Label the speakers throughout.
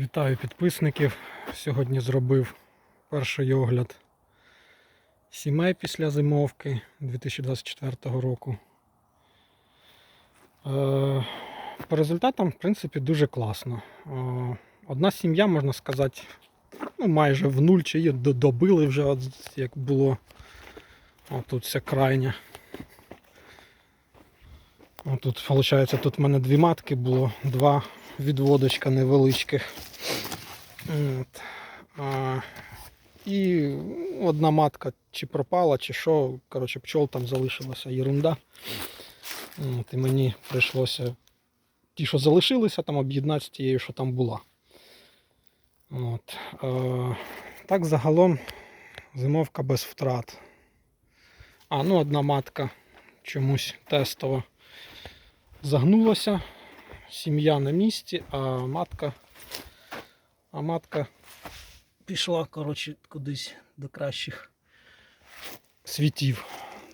Speaker 1: Вітаю підписників. Сьогодні зробив перший огляд сімей після зимовки 2024 року. Е, По результатам, в принципі, дуже класно. Е, Одна сім'я, можна сказати, ну, майже в нуль чи її до- добили вже, як було. Тут вся крайня. Тут, виходить, тут в мене дві матки було, два відводочка невеличких. От. А, і одна матка чи пропала, чи що. Коротше, пчол там залишилася ерунда. От, і мені прийшлося ті, що залишилися, там об'єднати з тією, що там була. От. Е, так загалом зимовка без втрат. А, ну одна матка чомусь тестова загнулася. Сім'я на місці, а матка. А матка пішла, коротше, кудись до кращих світів.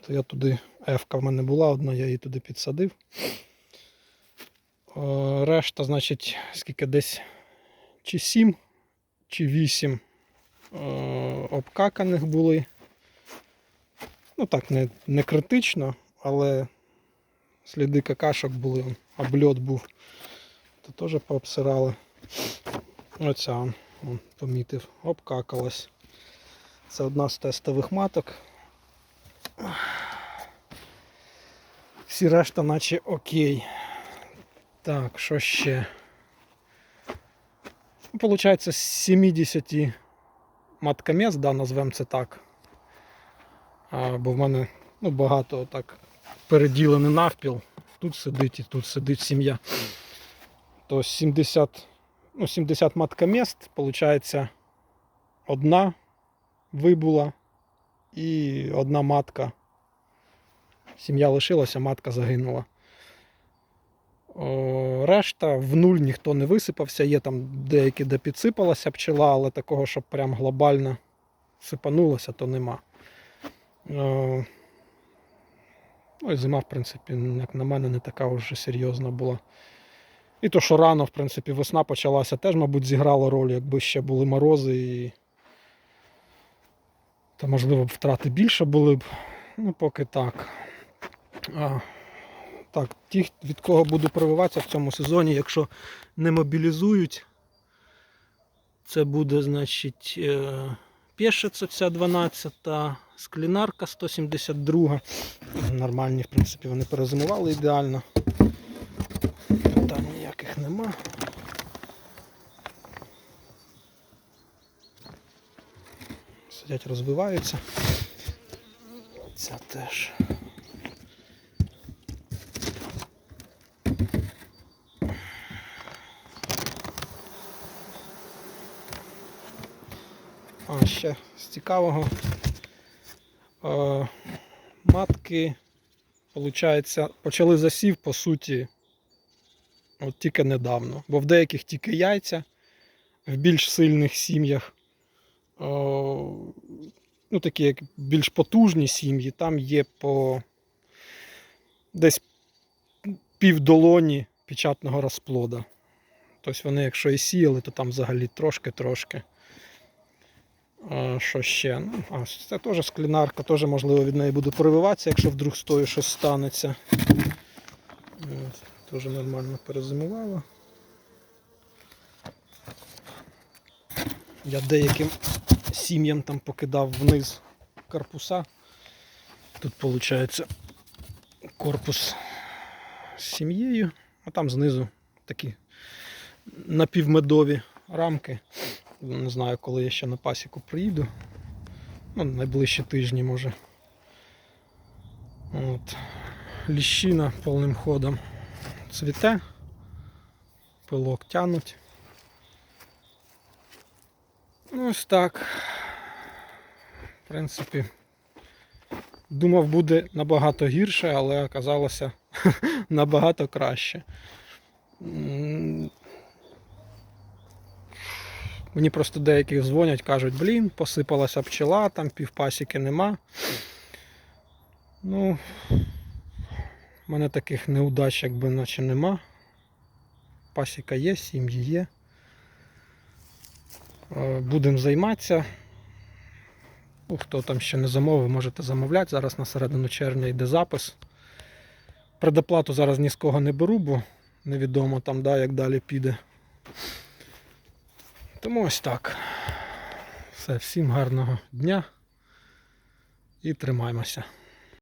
Speaker 1: То я туди, Ефка в мене була одна, я її туди підсадив. Е, Решта, значить, скільки десь чи 7, чи 8 е, обкаканих були. Ну так, не, не критично, але сліди какашок були, обльот був. То теж пообсирали. Оця он, он, помітив, обкакалась. Це одна з тестових маток. Всі решта наче окей. Так, що ще? Ну, Получається з 70 маткомес, да, назвемо це так. А, бо в мене ну, багато так переділений навпіл. Тут сидить і тут сидить сім'я. То 70, ну, 70 маткомест, виходить, одна вибула і одна матка. Сім'я лишилася, матка загинула. Решта в нуль ніхто не висипався. Є там деякі, де підсипалася пчела, але такого, щоб прям глобально сипанулося, то нема. Ну і зима, в принципі, як на мене, не така вже серйозна була. І то, що рано, в принципі, весна почалася, теж, мабуть, зіграла роль, якби ще були морози і. То, можливо, б втрати більше були б. Ну, поки так. А, так, ті, від кого буду прививатися в цьому сезоні, якщо не мобілізують, це буде, значить, е, Пєшиця ця 12, склінарка 172. Нормальні, в принципі, вони перезимували ідеально. Питань ніяких нема. Сидять, розвиваються. Ця теж. А ще з цікавого. Матки, виходить, почали засів, по суті, от тільки недавно. Бо в деяких тільки яйця, в більш сильних сім'ях, ну такі як більш потужні сім'ї, там є по десь півдолоні печатного розплода. Тобто вони, якщо і сіяли, то там взагалі трошки-трошки. А, Що ще? Ну, а, це теж склінарка, теж можливо від неї буду прориватися, якщо вдруг з тою щось станеться. Теж нормально перезимувала. Я деяким сім'ям там покидав вниз корпуса. Тут виходить корпус з сім'єю, а там знизу такі напівмедові рамки. Не знаю, коли я ще на пасіку приїду. Ну, найближчі тижні може. От. Ліщина повним ходом цвіте, пилок тянуть. Ну, ось так. В принципі, думав, буде набагато гірше, але оказалося набагато краще. Мені просто деякі дзвонять, кажуть, блін, посипалася пчела, там півпасіки нема. Ну, в мене таких неудач, якби наче нема. Пасіка є, сім'ї є. Е, Будемо займатися. Ну, хто там ще не замовив, можете замовляти. Зараз на середину червня йде запис. Предоплату зараз ні з кого не беру, бо невідомо там, да, як далі піде. Тому ось так. Все, всім гарного дня і тримаймося.